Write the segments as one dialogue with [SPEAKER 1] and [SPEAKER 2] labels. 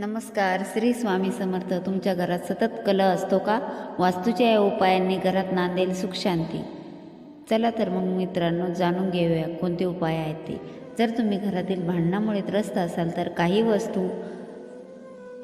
[SPEAKER 1] नमस्कार श्री स्वामी समर्थ. तुमच्या घरात सतत कल असतो का? वास्तूच्या या उपायांनी घरात नांदेल सुख शांती. चला तर मग मित्रांनो जाणून घेऊया कोणते उपाय आहेत ते. जर तुम्ही घरातील भांडणामुळे त्रस्त असाल तर काही वस्तू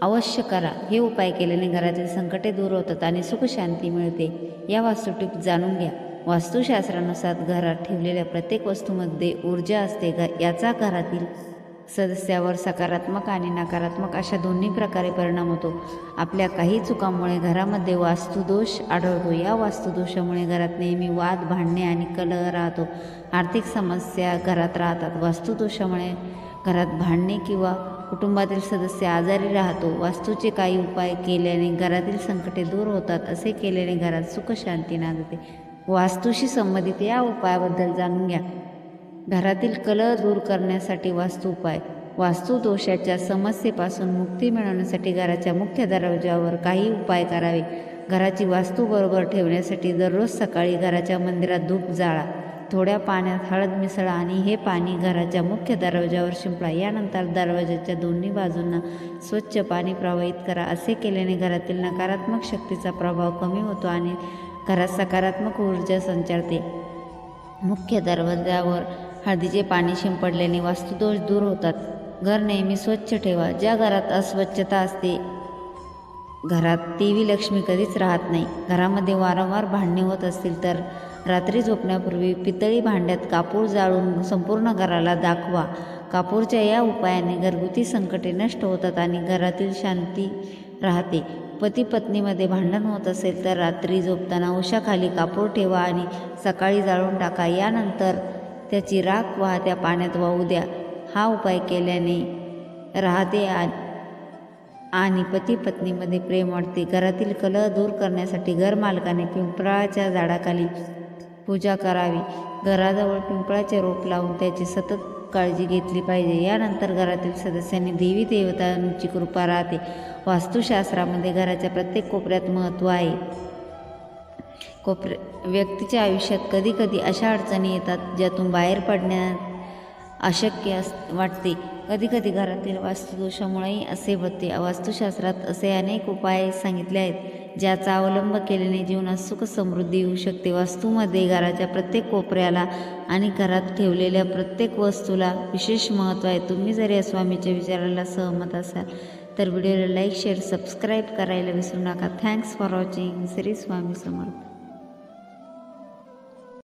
[SPEAKER 1] अवश्य करा. हे उपाय केल्याने घरातील संकटे दूर होतात आणि सुख शांती मिळते. या वास्तुटीप जाणून घ्या. वास्तुशास्त्रानुसार घरात ठेवलेल्या प्रत्येक वस्तूमध्ये ऊर्जा असते घ याचा घरातील सदस्यावर सकारात्मक आणि नकारात्मक अशा दोन्ही प्रकारे परिणाम होतो. आपल्या काही चुकांमुळे घरामध्ये वास्तुदोष आढळतो. या वास्तुदोषामुळे घरात नेहमी वाद भांडणे आणि कलह राहतो. आर्थिक समस्या घरात राहतात. वास्तुदोषामुळे घरात भांडणे किंवा कुटुंबातील सदस्य आजारी राहतो. वास्तूचे काही उपाय केल्याने घरातील संकटे दूर होतात. असे केल्याने घरात सुखशांती नांदते. वास्तूशी संबंधित या उपायाबद्दल जाणून घ्या. घरातील कलह दूर करण्यासाठी वास्तू उपाय. वास्तू दोषाच्या समस्येपासून मुक्ती मिळवण्यासाठी घराच्या मुख्य दरवाजावर काही उपाय करावे. घराची वास्तू बरोबर ठेवण्यासाठी दररोज सकाळी घराच्या मंदिरात धूप जाळा. थोड्या पाण्यात हळद मिसळा आणि हे पाणी घराच्या मुख्य दरवाजावर शिंपडा. यानंतर दरवाजाच्या दोन्ही बाजूंना स्वच्छ पाणी प्रवाहित करा. असे केल्याने घरातील नकारात्मक शक्तीचा प्रभाव कमी होतो आणि घरात सकारात्मक ऊर्जा संचारते. मुख्य दरवाजावर हळदीचे पाणी शिंपडल्याने वास्तुदोष दूर होतात. घर नेहमी स्वच्छ ठेवा. ज्या घरात अस्वच्छता असते घरात देवी लक्ष्मी कधीच राहत नाही. घरामध्ये वारंवार भांडणे होत असतील तर रात्री झोपण्यापूर्वी पितळी भांड्यात कापूर जाळून संपूर्ण घराला दाखवा. कापूरच्या या उपायाने घरगुती संकटे नष्ट होतात आणि घरातील शांती राहते. पती पत्नीमध्ये भांडण होत असेल तर रात्री झोपताना उशाखाली कापूर ठेवा आणि सकाळी जाळून टाका. यानंतर त्याची राख वाहत्या पाण्यात वाहू द्या. हा उपाय केल्याने राहते आणि पती पत्नीमध्ये प्रेम वाढते. घरातील कलह दूर करण्यासाठी घरमालकाने पिंपळाच्या झाडाखाली पूजा करावी. घराजवळ पिंपळाचे रोप लावून त्याची सतत काळजी घेतली पाहिजे. यानंतर घरातील सदस्यांनी देवी देवतांची कृपा राहते. वास्तुशास्त्रामध्ये घराच्या प्रत्येक कोपऱ्यात महत्त्व आहे. कोपऱ्या व्यक्तीच्या आयुष्यात कधीकधी अशा अडचणी येतात ज्यातून बाहेर पडण्यात अशक्य अस वाटते. कधीकधी घरातील वास्तुदोषामुळेही असे होते. वास्तुशास्त्रात असे अनेक उपाय सांगितले आहेत ज्याचा अवलंब केल्याने जीवनात सुख समृद्धी येऊ शकते. वास्तूमध्ये घराच्या प्रत्येक कोपऱ्याला आणि घरात ठेवलेल्या प्रत्येक वस्तूला विशेष महत्त्व आहे. तुम्ही जर या स्वामीच्या विचाराला सहमत असाल तर व्हिडिओला लाईक शेअर सबस्क्राईब करायला विसरू नका. Thanks for watching. Shri Swami Samarth.